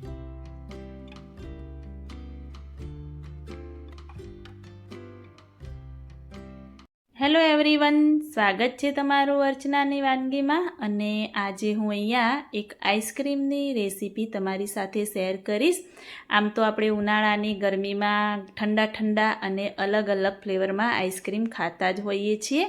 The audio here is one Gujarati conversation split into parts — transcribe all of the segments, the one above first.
thank you હેલો એવરીવન સ્વાગત છે તમારું અર્ચનાની વાનગીમાં અને આજે હું અહીંયા એક આઈસ્ક્રીમની રેસીપી તમારી સાથે શેર કરીશ. આમ તો આપણે ઉનાળાની ગરમીમાં ઠંડા ઠંડા અને અલગ અલગ ફ્લેવરમાં આઈસ્ક્રીમ ખાતા જ હોઈએ છીએ.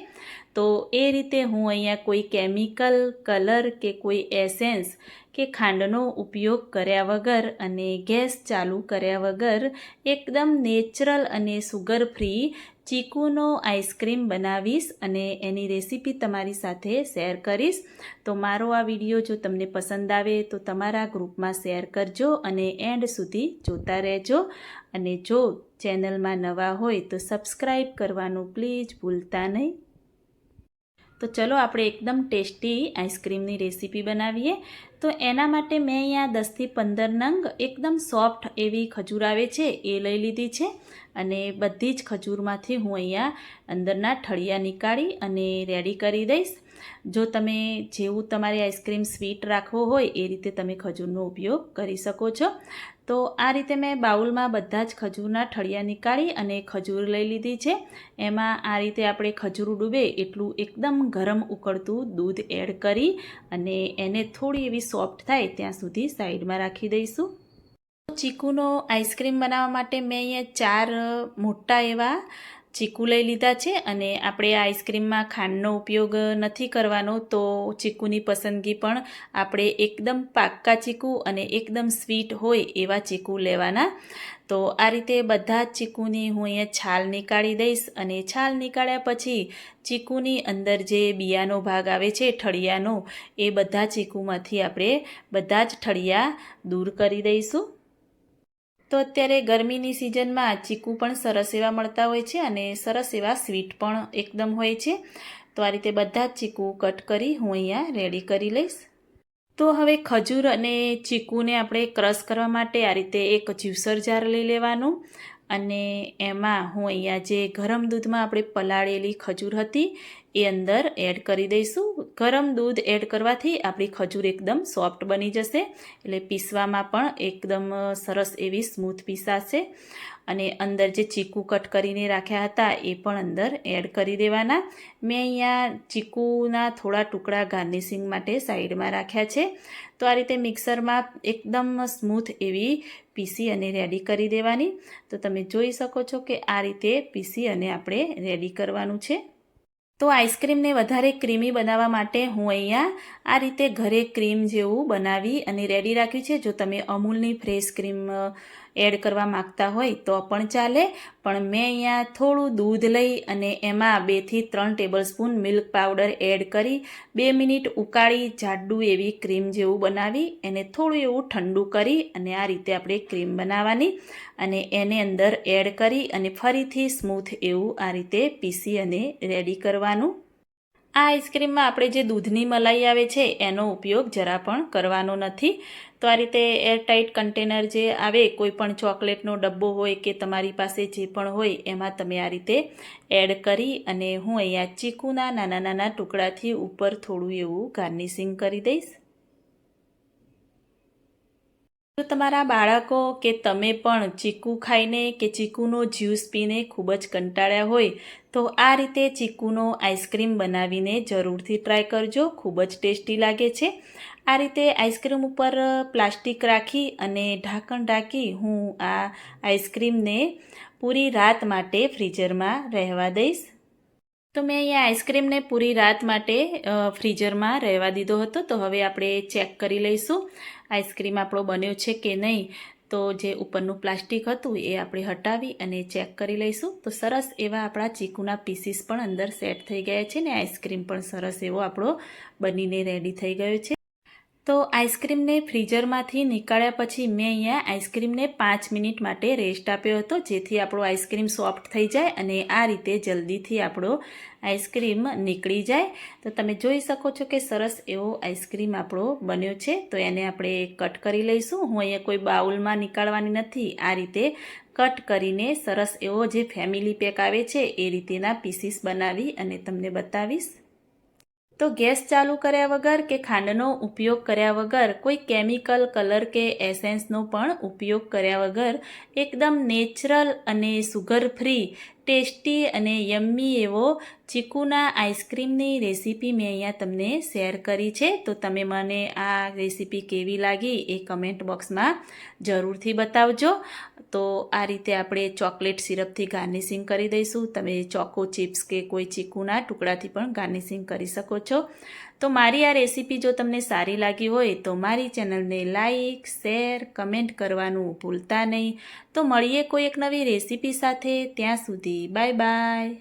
તો એ રીતે હું અહીંયા કોઈ કેમિકલ, કલર કે કોઈ એસેન્સ કે ખાંડનો ઉપયોગ કર્યા વગર અને ગેસ ચાલુ કર્યા વગર એકદમ નેચરલ અને સુગર ફ્રી ચીકુનો આઈસ્ક્રીમ બનાવીશ અને એની રેસીપી તમારી સાથે શેર કરીશ. તો મારો આ વીડિયો જો તમને પસંદ આવે તો તમારા ગ્રુપમાં શેર કરજો અને એન્ડ સુધી જોતા રહેજો. અને જો ચેનલમાં નવા હોય તો સબસ્ક્રાઈબ કરવાનું પ્લીઝ ભૂલતા નહીં. તો ચલો આપણે એકદમ ટેસ્ટી આઈસ્ક્રીમની રેસીપી બનાવીએ. તો એના માટે મેં અહીંયા દસથી પંદર નંગ એકદમ સોફ્ટ એવી ખજૂર આવે છે એ લઈ લીધી છે. અને બધી જ ખજૂરમાંથી હું અહીંયા અંદરના ઠળિયા નીકાળી અને રેડી કરી દઈશ. જો તમે જેવું તમારી આઈસ્ક્રીમ સ્વીટ રાખવો હોય, એ રીતે તમે ખજૂરનો ઉપયોગ કરી શકો છો. તો આ રીતે મેં બાઉલમાં બધા જ ખજૂરના ઠળિયા નીકાળી અને ખજૂર લઈ લીધી છે. એમાં આ રીતે આપણે ખજૂર ડૂબે એટલું એકદમ ગરમ ઉકળતું દૂધ એડ કરી અને એને થોડી એવી સોફ્ટ થાય ત્યાં સુધી સાઈડમાં રાખી દઈશું. ચીકુનો આઈસ્ક્રીમ બનાવવા માટે મેં અહીંયા ચાર મોટા એવા ચીકુ લઈ લીધા છે અને આપણે આઈસ્ક્રીમમાં ખાંડનો ઉપયોગ નથી કરવાનો, તો ચીકુની પસંદગી પણ આપણે એકદમ પાક્કા ચીકુ અને એકદમ સ્વીટ હોય એવા ચીકુ લેવાના. તો આ રીતે બધા જ ચીકુની હું અહીંયા છાલ નીકાળી દઈશ અને છાલ નીકાળ્યા પછી ચીકુની અંદર જે બિયાનો ભાગ આવે છે, ઠળિયાનો, એ બધા ચીકુમાંથી આપણે બધા જ ઠળિયા દૂર કરી દઈશું. તો અત્યારે ગરમીની સિઝનમાં ચીકુ પણ સરસ એવા મળતા હોય છે અને સરસ એવા સ્વીટ પણ એકદમ હોય છે. તો આ રીતે બધા જ ચીકુ કટ કરી હું અહીંયા રેડી કરી લઈશ. તો હવે ખજૂર અને ચીકુને આપણે ક્રશ કરવા માટે આ રીતે એક જ્યુસર જાર લઈ લેવાનું અને એમાં હું અહીંયા જે ગરમ દૂધમાં આપણે પલાળેલી ખજૂર હતી એ અંદર એડ કરી દઈશું. ગરમ દૂધ એડ કરવાથી આપણી ખજૂર એકદમ સોફ્ટ બની જશે. એટલે પીસવામાં પણ એકદમ સરસ એવી સ્મૂથ પીસાશે. અને અંદર જે ચીકુ કટ કરીને રાખ્યા હતા એ પણ અંદર એડ કરી દેવાના. મેં અહીંયા ચીકુના થોડા ટુકડા ગાર્નિશિંગ માટે સાઈડમાં રાખ્યા છે. તો આ રીતે મિક્સરમાં એકદમ સ્મૂથ એવી પીસી અને રેડી કરી દેવાની. તો તમે જોઈ શકો છો કે આ રીતે પીસી અને આપણે રેડી કરવાનું છે. તો આઈસ્ક્રીમને વધારે ક્રીમી બનાવવા માટે હું અહીંયા આ રીતે ઘરે ક્રીમ જેવું બનાવી અને રેડી રાખ્યું છે. જો તમે અમૂલની ફ્રેશ ક્રીમ એડ કરવા માગતા હોય તો પણ ચાલે. પણ મેં અહીંયા થોડું દૂધ લઈ અને એમાં બેથી ત્રણ tablespoon milk powder add કરી બે મિનિટ ઉકાળી જાડું એવી ક્રીમ જેવું બનાવી, એને થોડું એવું ઠંડુ કરી અને આ રીતે આપણે ક્રીમ બનાવવાની અને એને અંદર એડ કરી અને ફરીથી સ્મૂથ એવું આ રીતે પીસી અને રેડી કરવાનું. આ આઈસ્ક્રીમમાં આપણે જે દૂધની મલાઈ આવે છે, એનો ઉપયોગ જરા પણ કરવાનો નથી. તો આ રીતે એરટાઇટ કન્ટેનર જે આવે, કોઈ પણ ચોકલેટનો ડબ્બો હોય કે તમારી પાસે જે પણ હોય, એમાં તમે આ રીતે એડ કરી અને હું અહીંયા ચીકુના નાના નાના ટુકડાથી ઉપર થોડું એવું ગાર્નિશિંગ કરી દઈશ. જો તમારા બાળકો કે તમે પણ ચીકુ ખાઈને કે ચીકુનો જ્યુસ પીને ખૂબ જ કંટાળ્યા હોય, તો આ રીતે ચીકુનો આઈસ્ક્રીમ બનાવીને જરૂરથી ટ્રાય કરજો. ખૂબ જ ટેસ્ટી લાગે છે. આ રીતે આઈસ્ક્રીમ ઉપર પ્લાસ્ટિક રાખી અને ઢાંકણ ઢાંકી હું આ આઈસ્ક્રીમને પૂરી રાત માટે ફ્રીઝરમાં રહેવા દઈશ. તો મેં અહીંયા આઈસ્ક્રીમને પૂરી રાત માટે ફ્રીઝરમાં રહેવા દીધો હતો, તો હવે આપણે ચેક કરી લઈશું આઈસ્ક્રીમ આપણો બન્યો છે કે નહીં. તો જે ઉપરનું પ્લાસ્ટિક હતું એ આપણે હટાવી અને ચેક કરી લઈશું. તો સરસ એવા આપણા ચીકુના પીસીસ પણ અંદર સેટ થઈ ગયા છે ને આઈસ્ક્રીમ પણ સરસ એવો આપણો બનીને રેડી થઈ ગયો છે. તો આઈસ્ક્રીમને ફ્રીઝરમાંથી નીકાળ્યા પછી મેં અહીંયા આઈસ્ક્રીમને પાંચ મિનિટ માટે રેસ્ટ આપ્યો હતો, જેથી આપણો આઈસ્ક્રીમ સોફ્ટ થઈ જાય અને આ રીતે જલ્દીથી આપણો આઈસ્ક્રીમ નીકળી જાય. તો તમે જોઈ શકો છો કે સરસ એવો આઈસ્ક્રીમ આપણો બન્યો છે. તો એને આપણે કટ કરી લઈશું. હું અહીંયા કોઈ બાઉલમાં નીકાળવાની નથી. આ રીતે કટ કરીને સરસ એવો જે ફેમિલી પેક આવે છે, એ રીતેના પીસીસ બનાવી અને તમને બતાવીશ. તો ગેસ ચાલુ કર્યા વગર કે ખાંડનો ઉપયોગ કર્યા વગર, કોઈ કેમિકલ, કલર કે એસેન્સનો પણ ઉપયોગ કર્યા વગર, એકદમ નેચરલ અને સુગર ફ્રી ટેસ્ટી અને યમ્મી એવો ચીકુના આઈસ્ક્રીમની રેસીપી મેં અહીંયા તમને શેર કરી છે. તો તમે મને આ રેસીપી કેવી લાગી એ કમેન્ટ બોક્સમાં જરૂરથી બતાવજો. તો આ રીતે આપણે ચોકલેટ સિરપથી ગાર્નિશિંગ કરી દઈશું. તમે ચોકો ચિપ્સ કે કોઈ ચીકુના ટુકડાથી પણ ગાર્નિશિંગ કરી શકો છો. તો મારી આ રેસીપી જો તમને સારી લાગી હોય તો મારી ચેનલને લાઈક, શેર, કમેન્ટ કરવાનું ભૂલતા નહીં. તો મળીએ કોઈ એક નવી રેસીપી સાથે. ત્યાં સુધી બાય બાય.